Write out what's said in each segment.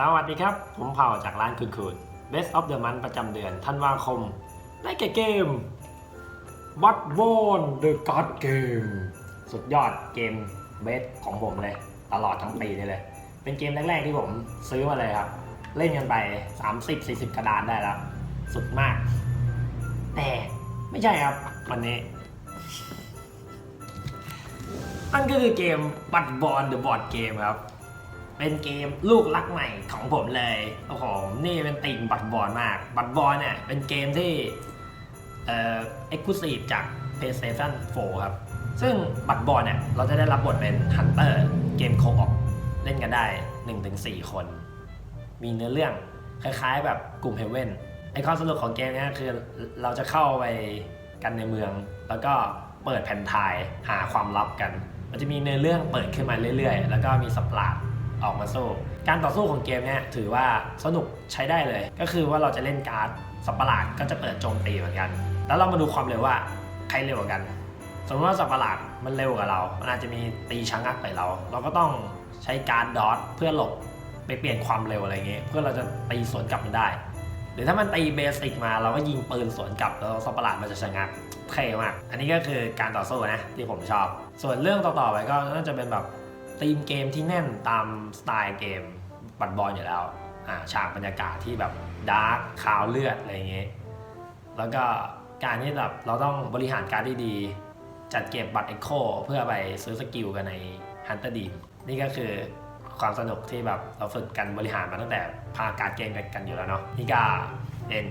สวัสดีครับ ผมเผ่าจากร้านคืนคืน Best of the Month ประจำเดือนธันวาคม ได้แก่เกม b o t b o n The God Game สุดยอดเกมเบสของผมเลย ตลอดทั้งปีนี่เลย เป็นเกมแรกๆที่ผมซื้อมาเลยครับ เล่นกันไป 30-40 กระดานได้แล้ว สุดมาก แต่ไม่ใช่ครับ วันนี้นั่นก็คือเกมบัตบอลเดอะบอร์ดเกมครับ เป็นเกมลูกรักใหม่ของผมเลยโอ้โหนี่เป็นติ่งบัตบอลมาก บัตบอลเนี่ยเป็นเกมที่เอ่อ exclusive จาก PlayStation 4 ครับ ซึ่งบัตบอลเนี่ยเราจะได้รับบทเป็นฮันเตอร์เกมโคออเล่นกันได้ 1-4 คน มีเนื้อเรื่องคล้ายๆ แบบกลุ่มเฮเว่นไอความสนุกของเกมเนี้ยคือเราจะเข้าไปกันในเมือง แล้วก็เปิดแผ่นทายหาความลับกัน มันจะมีเนื้อเรื่องเปิดขึ้นมาเรื่อยๆ แล้วก็มีสปลาด ออกมาสู้ การต่อสู้ของเกมเนี้ยถือว่าสนุกใช้ได้เลย ก็คือว่าเราจะเล่นการ์ดสปลาดก็จะเปิดโจมตีเหมือนกัน แล้วเรามาดูความเร็วว่าใครเร็วกว่ากัน สมมติว่าสัตว์ประหลาดมันเร็วกว่าเรา มันอาจจะมีตีชะงักใส่เรา เราก็ต้องใช้การดอทเพื่อหลบไปเปลี่ยนความเร็วอะไรเงี้ยเพื่อเราจะตีสวนกลับมันได้ หรือถ้ามันตีเบสิกมาเราก็ยิงปืนสวนกลับแล้วสัตว์ประหลาดมันจะชะงักเท่มาก อันนี้ก็คือการต่อสู้นะที่ผมชอบ ส่วนเรื่องต่อๆไปก็น่าจะเป็นแบบ ธีมเกมที่แน่นตามสไตล์เกมบัตบอลอยู่แล้วอ่าฉากบรรยากาศที่แบบดาร์กขาวเลือดอะไรเงี้ยแล้วก็การที่แบบเราต้องบริหารการดได้ดี จัดเก็บบัตร Echo เพื่อไปซื้อสกิลกันใน Hunter d e a m นี่ก็คือความสนุกที่แบบเราฝึกกันบริหารมาตั้งแต่พาการดเกมกันอยู่แล้วเนาะนี่ก็เป็น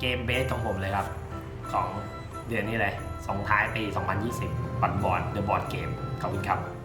เกมเบสของผมเลยครับ ของเดือนนี้เลยส่งท้ายปี 2020 บัตบอร์ด The Board Game ขอบคุณครับ